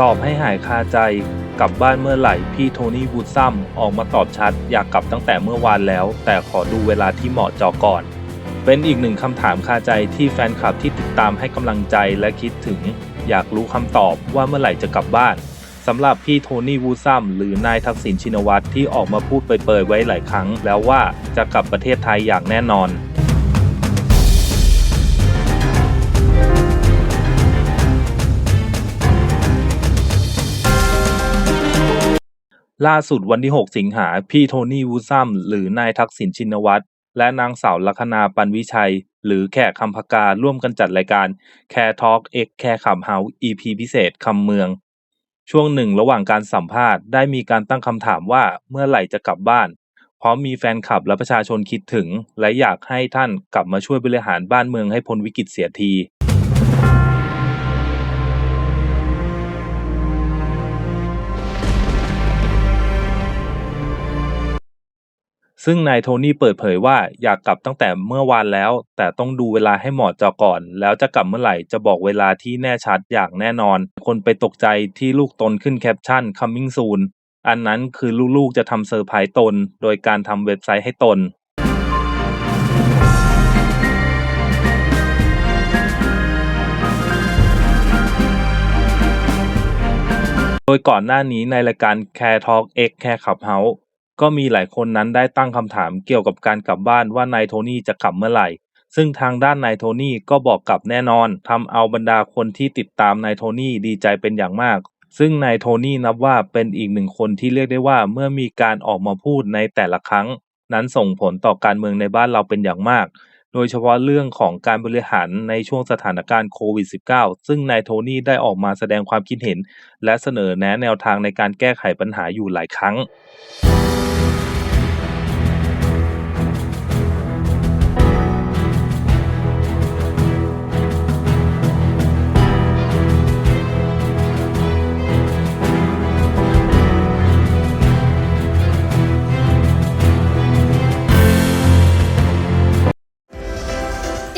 ตอบให้หายคาใจกลับบ้านเมื่อไหร่พี่โทนี่วูดซัมออกมาตอบชัด อยากกลับตั้งแต่เมื่อวานแล้ว แต่ขอดูเวลาที่เหมาะจอก่อน เป็นอีกหนึ่งคำถามคาใจที่แฟนคลับที่ติดตามให้กำลังใจและคิดถึง อยากรู้คำตอบว่าเมื่อไหร่จะกลับบ้านสำหรับพี่โทนี่วูซัมหรือนายทักษิณชินวัตรที่ออกมาพูดเปรยๆไว้หลายครั้ง แล้วว่าจะกลับประเทศไทยอย่างแน่นอนล่าสุดวันที่ 6 สิงหาพี่โทนี่วูซัมหรือนายทักษิณชินวัตร และนางสาวลัคนาปันวิชัย หรือแขกคำพการ่วมกันจัดรายการ Care Talk X Care คำเฮา EP พิเศษคำเมือง ช่วงหนึ่งระหว่างการสัมภาษณ์ได้มีการตั้งคำถามว่าเมื่อไหร่จะกลับบ้าน เพราะมีแฟนคลับและประชาชนคิดถึง และอยากให้ท่านกลับมาช่วยบริหารบ้านเมืองให้พ้นวิกฤตเสียที ซึ่งนายโทนี่เปิดเผยว่าอยากกลับตั้งแต่เมื่อวานแล้ว แต่ต้องดูเวลาให้เหมาะเจอก่อน แล้วจะกลับเมื่อไหร่จะบอกเวลาที่แน่ชัดอย่างแน่นอน คนไปตกใจที่ลูกตนขึ้นแคปชั่น coming soon อันนั้นคือลูกๆจะทำเซอร์ไพรส์ตน โดยการทำเว็บไซต์ให้ตนโดยก่อนหน้านี้ในรายการ Care Talk X Care Clubhouse ก็มีหลายคนนั้นได้ตั้งคำถามเกี่ยวกับการกลับบ้านว่านายโทนี่จะกลับเมื่อไหร่ ซึ่งทางด้านนายโทนี่ก็บอกกลับแน่นอน ทำเอาบรรดาคนที่ติดตามนายโทนี่ดีใจเป็นอย่างมาก ซึ่งนายโทนี่นับว่าเป็นอีกหนึ่งคนที่เรียกได้ว่าเมื่อมีการออกมาพูดในแต่ละครั้ง นั้นส่งผลต่อการเมืองในบ้านเราเป็นอย่างมาก โดยเฉพาะเรื่องของการบริหารในช่วงสถานการณ์โควิด -19 ซึ่งนายโทนี่ได้ออกมาแสดงความคิดเห็น และเสนอแนะแนวทางในการแก้ไขปัญหาอยู่หลายครั้ง